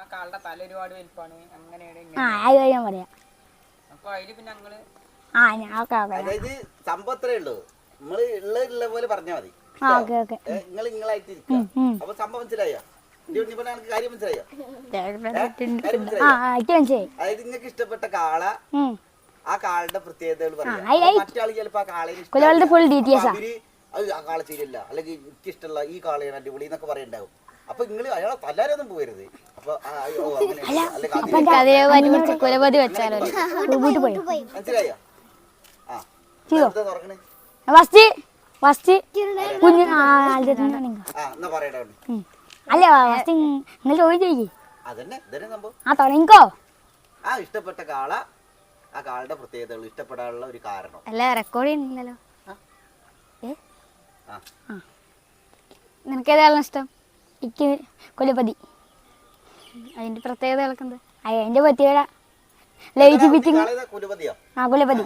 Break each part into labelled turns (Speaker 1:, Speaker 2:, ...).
Speaker 1: ആ കാളുടെ തല ഒരുപാട് വലിപ്പാണ്. അങ്ങനെയാണ്
Speaker 2: ആ അത് ഞാൻ പറയാം.
Speaker 1: അപ്പൊ അതിൽ പിന്നെ ഞങ്ങൾ
Speaker 2: ആ ഞാൻ ഓക്കെ ഓക്കെ.
Speaker 3: അതായത് സംഭവം അത്രേ ഉള്ളൂ. പോലെ മതി.
Speaker 2: ആ ഓക്കെ ഓക്കെ.
Speaker 3: നിങ്ങൾ നിങ്ങളായിട്ട് ഇരിക്കുക
Speaker 2: ഉം.
Speaker 3: അപ്പൊ സംഭവം മനസ്സിലായോ? ഇപ്പൊ എനിക്ക് കാര്യം മനസ്സിലായോ? കാര്യം
Speaker 2: ആ
Speaker 3: മനസ്സിലായോ
Speaker 2: ആ മനസ്സിലായി.
Speaker 3: അതായത് നിങ്ങൾക്ക് ഇഷ്ടപ്പെട്ട കാള
Speaker 2: ഉം.
Speaker 3: ആ കാളുടെ പ്രത്യേകതകൾ പറയാം.
Speaker 2: ആ,
Speaker 3: അപ്പൊ മറ്റാൾ ചിലപ്പോ ആ കാളയെ
Speaker 2: കൊലകളുടെ full details ആ.
Speaker 3: അവർ അത് ആ കാള ശരിയല്ല. അല്ലെങ്കിൽ എനിക്ക് ഇഷ്ടമുള്ള ഈ കാളയാണ് അടിപൊളി എന്നൊക്കെ പറയണ്ടാവും. അപ്പൊ നിങ്ങൾ അയാളെ തല്ലാരൊന്നും പോകരുത് അപ്പൊ
Speaker 4: കുലപതി വെച്ചാലോ
Speaker 3: മനസ്സിലായോ? ആ. തുറക്കണേ?
Speaker 2: ഫസ്റ്റ് ഫസ്റ്റ് കുഞ്ഞ്
Speaker 3: എന്നാ പറയട്ടെ
Speaker 2: അല്ല ഫസ്റ്റ് നിങ്ങൾ ആ തുടങ്ങിക്കോ.
Speaker 3: ആ ഇഷ്ടപ്പെട്ട കാള ആ കാളുടെ പ്രത്യേകതകൾ ഇഷ്ടപ്പെടാനുള്ള ഒരു കാരണം.
Speaker 4: അല്ല റെക്കോർഡ് ചെയ്യുന്നില്ലല്ലോ.
Speaker 2: ഏ?
Speaker 3: ആ.
Speaker 4: നിനക്ക് ഏതായാലും ഇഷ്ടം?
Speaker 2: എനിക്ക് കൊലപ്പതി.
Speaker 4: അതിന്റെ പ്രത്യേകതകളൊക്കെ എന്താ
Speaker 2: അതിന്റെ പ്രത്യേകത ലൈറ്റ് ഫിറ്റിംഗ് ആ കൊലപ്പതി.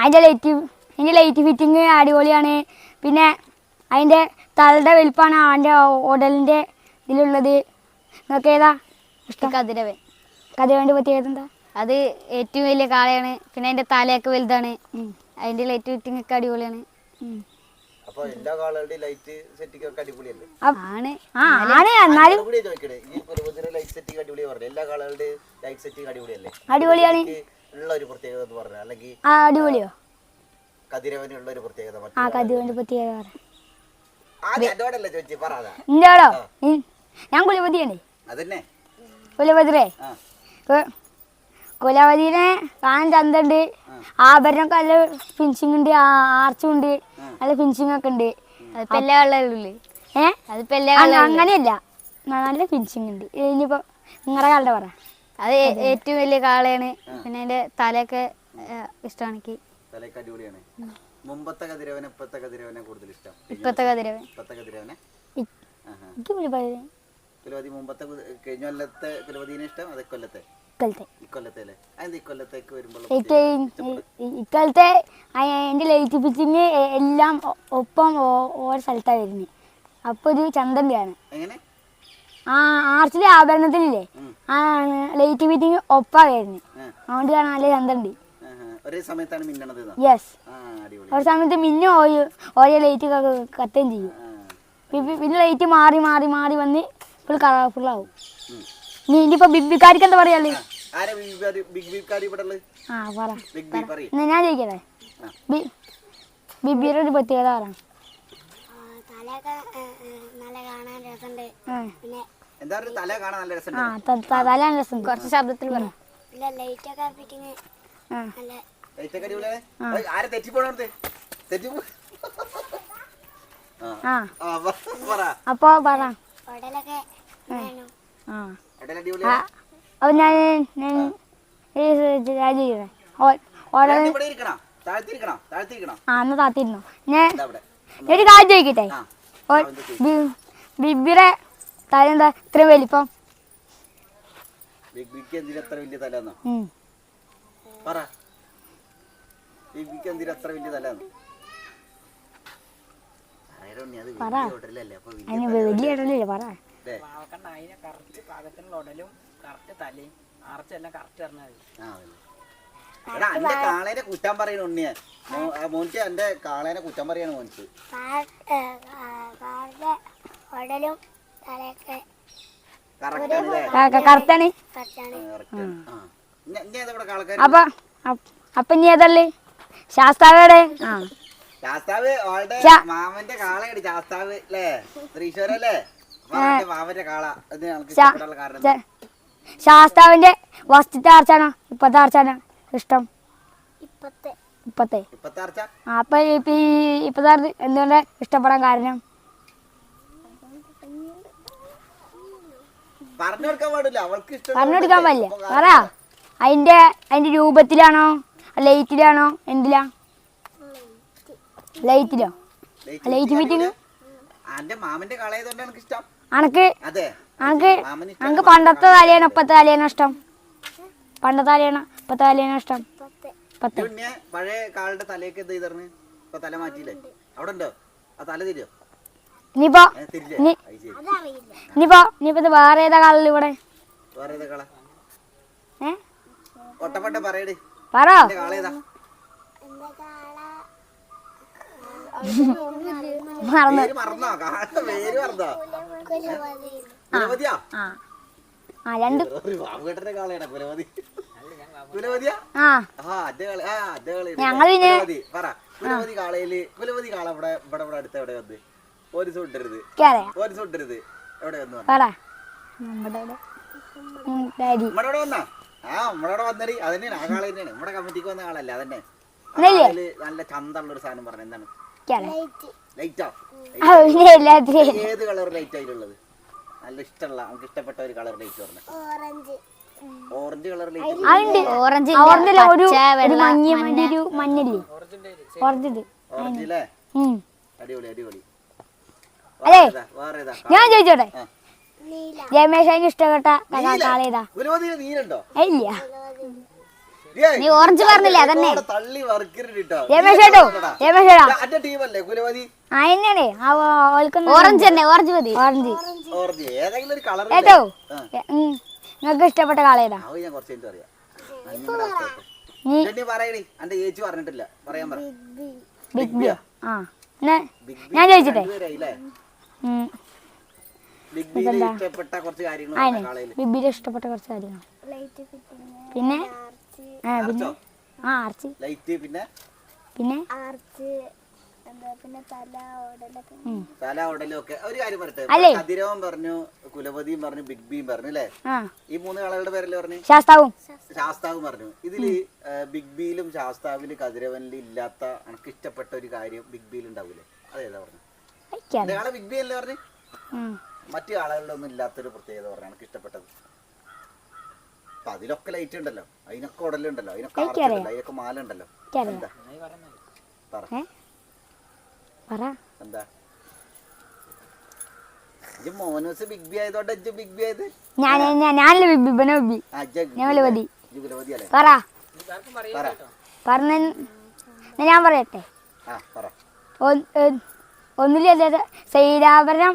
Speaker 2: അതിന്റെ ലൈറ്റ് അതിന്റെ ലൈറ്റ് ഫിറ്റിംഗ് അടിപൊളിയാണ്. പിന്നെ അതിന്റെ തലയുടെ വലിപ്പാണ് അവന്റെ ഉടലിന്റെ ഇതിലുള്ളത്. നിങ്ങൾക്ക് ഏതാ
Speaker 4: ഇഷ്ടം? കതിരവൻ.
Speaker 2: കതിരവന്റെ പ്രത്യേകത എന്താ?
Speaker 4: അത് ഏറ്റവും വലിയ കാളയാണ്. പിന്നെ അതിന്റെ തലയൊക്കെ വലുതാണ്. അതിന്റെ ലൈറ്റ് ഫിറ്റിംഗ് ഒക്കെ അടിപൊളിയാണ്.
Speaker 2: ഉം.
Speaker 3: അപ്പൊ എല്ലാ കാളുകളുടെയും ലൈറ്റ് സെറ്റിംഗ് ഒക്കെ അടിപൊളിയല്ലേ?
Speaker 4: ആണ്.
Speaker 2: ആ ആണ് എന്നാലും
Speaker 3: കൂടി ചോദിക്കണേ ഈ കുലപതിയുടെ ലൈറ്റ് സെറ്റിംഗ് അടിപൊളി പറഞ്ഞു. എല്ലാ കാളുകളുടെയും ലൈറ്റ് സെറ്റിംഗ് അടിപൊളിയല്ലേ?
Speaker 2: അടിപൊളിയാണ്.
Speaker 3: എനിക്ക് ഉള്ള ഒരു പ്രത്യേകത എന്ന് പറഞ്ഞാൽ അല്ലെങ്കിൽ
Speaker 2: ആ അടിപൊളിയോ?
Speaker 3: കതിരവനുള്ള ഒരു പ്രത്യേകത
Speaker 2: ആ
Speaker 3: മറ്റു
Speaker 2: പ്രത്യേകത പറ.
Speaker 3: ആദ്യം എന്നോടല്ലേ ചോദിച്ചു പറയാതാ
Speaker 2: എന്താടോ ഞാൻ കുലപതിയാണ്.
Speaker 3: അതന്നെ.
Speaker 2: കുലപതിരേ?
Speaker 3: ആ.
Speaker 2: ഇപ്പൊ കുലപതിനെ കാണാൻ ചന്തണ്ട് ആഭരണമൊക്കെ നല്ല ഫിനിഷിംഗ് ഉണ്ട് ആർച്ചും ഉണ്ട് നല്ല ഫിനിഷിംഗ് ഒക്കെ ഉണ്ട്.
Speaker 4: അതിപ്പോ എല്ലാ കള്ളകളില്ലേ
Speaker 2: ഏ?
Speaker 4: അതിപ്പോ എല്ലാ
Speaker 2: അങ്ങ- അങ്ങനെയല്ല. നല്ല ഫിനിഷിംഗ് ഉണ്ട്. ഇനിയിപ്പോ നിങ്ങളുടെ കാളുടെ പറ.
Speaker 4: അത് ഏറ്റവും വലിയ കാളയാണ്. പിന്നെ അതിന്റെ തലയൊക്കെ ഇഷ്ടമാണ് എനിക്ക്
Speaker 3: തലയൊക്കെ അടിപൊളിയാണ്. മുമ്പത്തെ കതിരവനെ ഇപ്പത്തെ കതിരവനെ കൂടുതൽ ഇഷ്ടം?
Speaker 4: ഇപ്പത്തെ കതിരവൻ.
Speaker 3: ഇപ്പത്തെ കതിരവനെ.
Speaker 2: എനിക്ക്
Speaker 3: മുമ്പത്തെ കഴിഞ്ഞ കൊല്ലത്തെ ഇഷ്ടം അത് കൊല്ലത്തെ?
Speaker 2: ഇക്കാലത്തെ
Speaker 3: ഇക്കൊല്ലത്തെ.
Speaker 2: ഇക്കാലത്തെ എന്റെ ലൈറ്റ് ഫിറ്റിങ് എല്ലാം ഒപ്പം ഓരോ സ്ഥലത്താണ് വരുന്നത് അപ്പോൾ ഒരു
Speaker 3: എങ്ങനെ?
Speaker 2: ആ ആർച്ചിലെ ആഭരണത്തിനില്ലേ. ആ ലൈറ്റ് ഫിറ്റിങ് ഒപ്പാ വരുന്നത്. അതുകൊണ്ട് കാണാൻ ചന്തണ്ട്
Speaker 3: ഒരേ സമയത്താണ് മിന്നണത് എന്നാ?
Speaker 2: യെസ് ഒരു സമയത്ത് മിന്നും ഓരോ ലൈറ്റ് കത്തുകയും ചെയ്യും. പിന്നെ ലൈറ്റ് മാറി മാറി മാറി വന്ന് ഫുൾ കളർഫുൾ നീ എന്താ പറയാല്ലേ
Speaker 3: ബിഗ്
Speaker 2: ആ പറ എന്നാ ഞാൻ ചോദിക്കട്ടെ? ബിബിയുടെ ഒരു പ്രത്യേകത പറ
Speaker 3: തല നല്ല രസം
Speaker 2: കുറച്ച് ശബ്ദത്തിൽ പറ. അപ്പൊ പറ. ആ. അപ്പൊ ഞാൻ ആ എന്നാ താത്തിരുന്നു. ഞാൻ ഒരു കാര്യം ചോദിക്കട്ടെ? ബിബിയുടെ തല എന്താ ഇത്ര വലിപ്പം
Speaker 3: പറ. വലിയ അത്
Speaker 2: പറ.
Speaker 1: പാവക്കണ്ട അതിനെ കറക്റ്റ് പാകത്തിനുള്ള ഉടലും കറക്റ്റ് തലയും ആർച്ചെല്ലാം കറക്റ്റ് പറഞ്ഞാൽ മതി.
Speaker 3: ആ, അതല്ലേ. എടാ അന്റെ കാളേനെ കുറ്റം പറയണ ഉണ്ണിയെ. മോനിക്ക് എന്റെ കാളേനെ കുറ്റം പറയാണ് മോനിക്ക്.
Speaker 5: ഉടലും തലയൊക്കെ കറക്റ്റാണ്
Speaker 2: അപ്പൊ ഇനി ഏതല്ലേ ശാസ്താവയുടെ ആ.
Speaker 3: ശാസ്താവ് മാമന്റെ കാളയാണ് ശാസ്താവ് അല്ലേ? ശ്രീശ്വരല്ലേ
Speaker 2: ശാസ്താവിന്റെ വസ്തുത്തെ ആർച്ചാണോ? ഇപ്പത്തെ ആർച്ചാണോ? ഇഷ്ടം.
Speaker 5: ഇപ്പത്തെ.
Speaker 2: അപ്പൊ ഇപ്പത്തെ എന്തുകൊണ്ട് ഇഷ്ടപ്പെടാൻ കാരണം? പറഞ്ഞെടുക്കാൻ പാടില്ല. പറ. അതിന്റെ അതിന്റെ രൂപത്തിലാണോ? ലൈറ്റിലാണോ? എന്തിലാ? ലൈറ്റിലോ? ലൈറ്റ് ഫിറ്റിംഗ്
Speaker 3: അന്റെ മാമന്റെ എനിക്ക് ഇഷ്ടം
Speaker 2: അനക്ക്
Speaker 3: അതെ.
Speaker 2: അനക്ക്
Speaker 3: മാമന് ഇഷ്ടം.
Speaker 2: അനക്ക് പണ്ടത്തെ തലയാണോ ഇപ്പത്തെ തലയാണോ ഇഷ്ടം. പണ്ടത്തെ തലയാണോ ഇപ്പത്തെ തലയാണോ ഇഷ്ടം.
Speaker 3: പിന്നെ പഴയ കാളുടെ തലയൊക്കെ എന്ത് ചെയ്തറിന് ഇപ്പൊ തല മാറ്റിയില്ലേ? അവിടെ ഉണ്ടോ? ആ തല തിരിയോ?
Speaker 2: ഇനിയിപ്പോ ഇനിയിപ്പോ ഇനിയിപ്പോ വേറെ ഏതാ ഇവിടെ?
Speaker 3: വേറെ ഏതാ കാള?
Speaker 2: ഏ?
Speaker 3: ഒട്ടപ്പെട്ട പറയടി.
Speaker 2: പറ
Speaker 3: കാള ഏതാ
Speaker 5: എന്താ കാള
Speaker 2: മറന്നു
Speaker 3: പേര് മറന്നോ കാള പേര് മറന്നോ
Speaker 5: കുലവതി
Speaker 3: കുലമതിയാ
Speaker 2: ആ ആ രണ്ട്
Speaker 3: ബാബുകേട്ടന്റെ കാളയാണ് കുലമതി കുലമതിയാ
Speaker 2: ആ
Speaker 3: ആ അതെ കളി ആ.
Speaker 2: രണ്ട്. പിന്നെ-
Speaker 3: ആ. നല്ല ചന്തമുള്ള ഒരു സാധനം പറഞ്ഞു എന്താണ്?
Speaker 5: ലൈറ്റ്
Speaker 3: ഏത് കളർ ലൈറ്റ് ആയിട്ടുള്ളത് നല്ല ഇഷ്ടമുള്ള നമുക്ക് ഇഷ്ടപ്പെട്ട ഒരു കളർ ലൈറ്റ് പറഞ്ഞു
Speaker 5: orange
Speaker 3: orange colour light
Speaker 4: orange
Speaker 2: ഓറഞ്ചില്ല ഒരു
Speaker 4: പച്ച,
Speaker 2: ഒരു മഞ്ഞ
Speaker 4: മഞ്ഞ.
Speaker 2: മഞ്ഞ ഒരു മഞ്ഞില്ലേ? ഓറഞ്ച്
Speaker 3: ഉണ്ട്
Speaker 2: ഓറഞ്ചിലെ
Speaker 3: അടിപൊളി അടിപൊളി.
Speaker 2: അതെ. ഞാൻ ചോദിച്ചോട്ടെ?
Speaker 3: രമേശ്
Speaker 5: നീല.
Speaker 2: രമേശന് ഇഷ്ടപ്പെട്ട
Speaker 3: നീല?
Speaker 2: കാളേതാ?
Speaker 3: കുലമതിയിൽ നീലുണ്ടോ
Speaker 2: ഇല്ല.
Speaker 4: നീ ഓറഞ്ച് പറഞ്ഞില്ലേ അതന്നെ.
Speaker 3: തള്ളി
Speaker 4: ഓറഞ്ച് തന്നെ ഓറഞ്ച് മതി.
Speaker 2: Orange
Speaker 3: orange. ഏതെങ്കിലും ഒരു കളർ
Speaker 2: കേട്ടോ നിങ്ങൾക്ക് ഇഷ്ടപ്പെട്ട കാളേതാ ബിഗ് ആ ഞാൻ ചോദിച്ചിട്ടെ?
Speaker 3: രണ്ടുപേരായില്ലേ
Speaker 2: ഉം.
Speaker 3: ബിഗ് ഇഷ്ടപ്പെട്ട കുറച്ച് കാര്യങ്ങൾ
Speaker 2: അതിനെ
Speaker 3: കാളയിൽ.
Speaker 2: ബിബിയുടെ ഇഷ്ടപ്പെട്ട കുറച്ച് കാര്യങ്ങൾ പിന്നെ? പിന്നെ? ആ ആർച്ച്.
Speaker 3: ലൈറ്റ് പിന്നെ?
Speaker 2: പിന്നെ?
Speaker 5: ആർച്ച് പിന്നെ തല ഓടലൊക്കെ
Speaker 3: തല ഉടലും ഒക്കെ ഒരു കാര്യം പറയട്ടെ.
Speaker 2: അല്ലേ?
Speaker 3: കതിരവൻ പറഞ്ഞു കുലപതിയും പറഞ്ഞു ബിഗ് ബിയും പറഞ്ഞു അല്ലേ? ഈ മൂന്ന് കളകളുടെ പേരല്ലേ പറഞ്ഞു?
Speaker 2: ശാസ്താവും.
Speaker 3: ശാസ്താവും പറഞ്ഞു. ഇതിൽ ബിഗ് ബിയിലും ശാസ്താവിലും കതിരവനിലും ഇല്ലാത്ത എനിക്ക് ഇഷ്ടപ്പെട്ട ഒരു കാര്യം ബിഗ് ബിയിൽ ഉണ്ടാവൂലേ? അതേതാ പറഞ്ഞു? ബിഗ് ബി അല്ലേ പറഞ്ഞു? മറ്റു ആളുകളിലൊന്നും ഇല്ലാത്തൊരു പ്രത്യേകത പറഞ്ഞു എനിക്ക് ഇഷ്ടപ്പെട്ടത് അപ്പൊ അതിലൊക്കെ ലൈറ്റ് ഉണ്ടല്ലോ. അതിനൊക്കെ ഉടലുണ്ടല്ലോ. അതിനൊക്കെ അതിനൊക്കെ മാല ഉണ്ടല്ലോ.
Speaker 2: എനിക്കറിയാം.
Speaker 3: എന്താ? പറ.
Speaker 2: ഏ? പറ.
Speaker 3: എന്താ? ഇജ്ജ് മോനൂസ് ബിഗ് ബി ആയതോണ്ട് ഇജ്ജ് ബിഗ് ബി ആയത്?
Speaker 2: ഞാൻ ഞാൻ- ഞാനല്ലേ ബിബി ഇവനെ ബിബി
Speaker 3: ആ, ഇജ്ജ് ബിഗ്
Speaker 2: ഞാൻ
Speaker 3: ബി? ഇജ്ജ് അല്ലേ?
Speaker 2: പറ.
Speaker 3: പറ.
Speaker 2: പറഞ്ഞ എന്നാ ഞാൻ പറയട്ടെ.
Speaker 3: ആ പറ.
Speaker 2: സൈരാഭരണം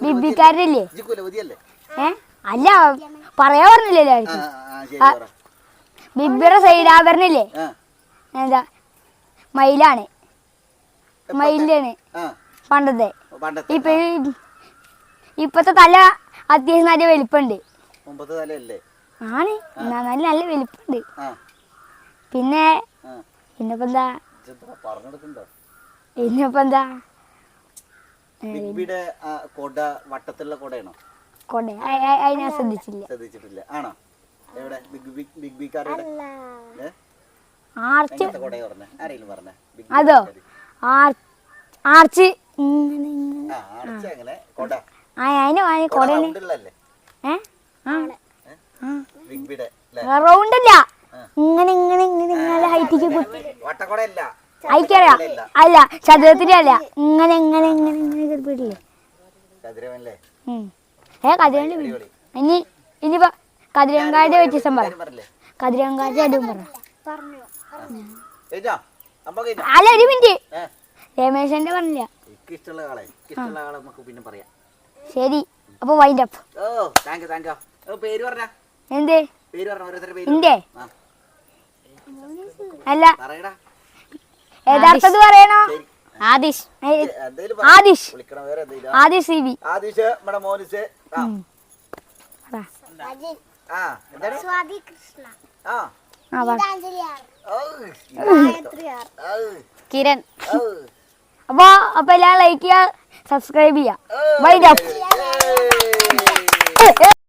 Speaker 2: ബിബിക്കാരില്ലേ
Speaker 3: ഇജ്ജ് കുലപതി അല്ലേ?
Speaker 2: ഏ? അല്ല. പറയാ പറഞ്ഞില്ലല്ലോ ബിബിയുടെ സൈരാഭരണില്ലേ എന്താ? മയിലാണ്. മയിലാണ് പണ്ടത്തെ. ഇപ്പൊ ഇപ്പത്തെ തല അത്യാവശ്യം നല്ല
Speaker 3: വലിപ്പുണ്ട്.
Speaker 2: ആണ്. നല്ല നല്ല
Speaker 3: വലിപ്പുണ്ട്.
Speaker 2: പിന്നെ
Speaker 3: പിന്നെന്താ
Speaker 2: പിന്നിപ്പോ എന്താ? പിന്നിപ്പോ എന്താ?
Speaker 3: വട്ടത്തിലുള്ള കൊടയാണോ?
Speaker 2: ഞാൻ ശ്രദ്ധിച്ചില്ല.
Speaker 3: ശ്രദ്ധിച്ചിട്ടില്ല. ആണോ? എവിടെ? Big big big
Speaker 2: arch.
Speaker 3: ആരെങ്കിലും പറഞ്ഞേ?
Speaker 2: അതോ? ആർച്ച്.
Speaker 3: അങ്ങനെ കൊട.
Speaker 2: ആ അതിന് ഏ? റൗണ്ട് അല്ല? ഇങ്ങനെ ഇങ്ങനെ ഇങ്ങനെ ഇങ്ങനെ ഹൈറ്റിക്ക് കുത്തി.
Speaker 3: വട്ടക്കൊടയല്ല.
Speaker 2: അയക്കറിയാം അല്ല ചതുരത്തിന്റെ അല്ല ഇങ്ങനെ ഇങ്ങനെ ഇങ്ങനെ ഇങ്ങനെ ഉം. ഏ ഇനി കതിരങ്കാരുടെ വ്യത്യസ്തം പറ. കതിരങ്കാടി അതും
Speaker 5: പറഞ്ഞു
Speaker 2: അല്ല ഒരു മിനിറ്റ്. രമേശന്റെ പറഞ്ഞില്ല. ശരി അപ്പൊ വൈൻഡ് അപ്പ് എന്ത്? അല്ല. യഥാർത്ഥത് പറയണോ? ആദിഷ്. ആദിഷ്. ആദിഷ് സി ബി
Speaker 3: ആദിഷ് നമ്മുടെ മോനിസ് ആ. ആ
Speaker 5: സ്വാതി കൃഷ്ണ.
Speaker 4: കിരൺ.
Speaker 2: അപ്പൊ അപ്പൊ എല്ലാം ലൈക്ക് ചെയ്യുക സബ്സ്ക്രൈബ് ചെയ്യുക.
Speaker 3: ഏയ്.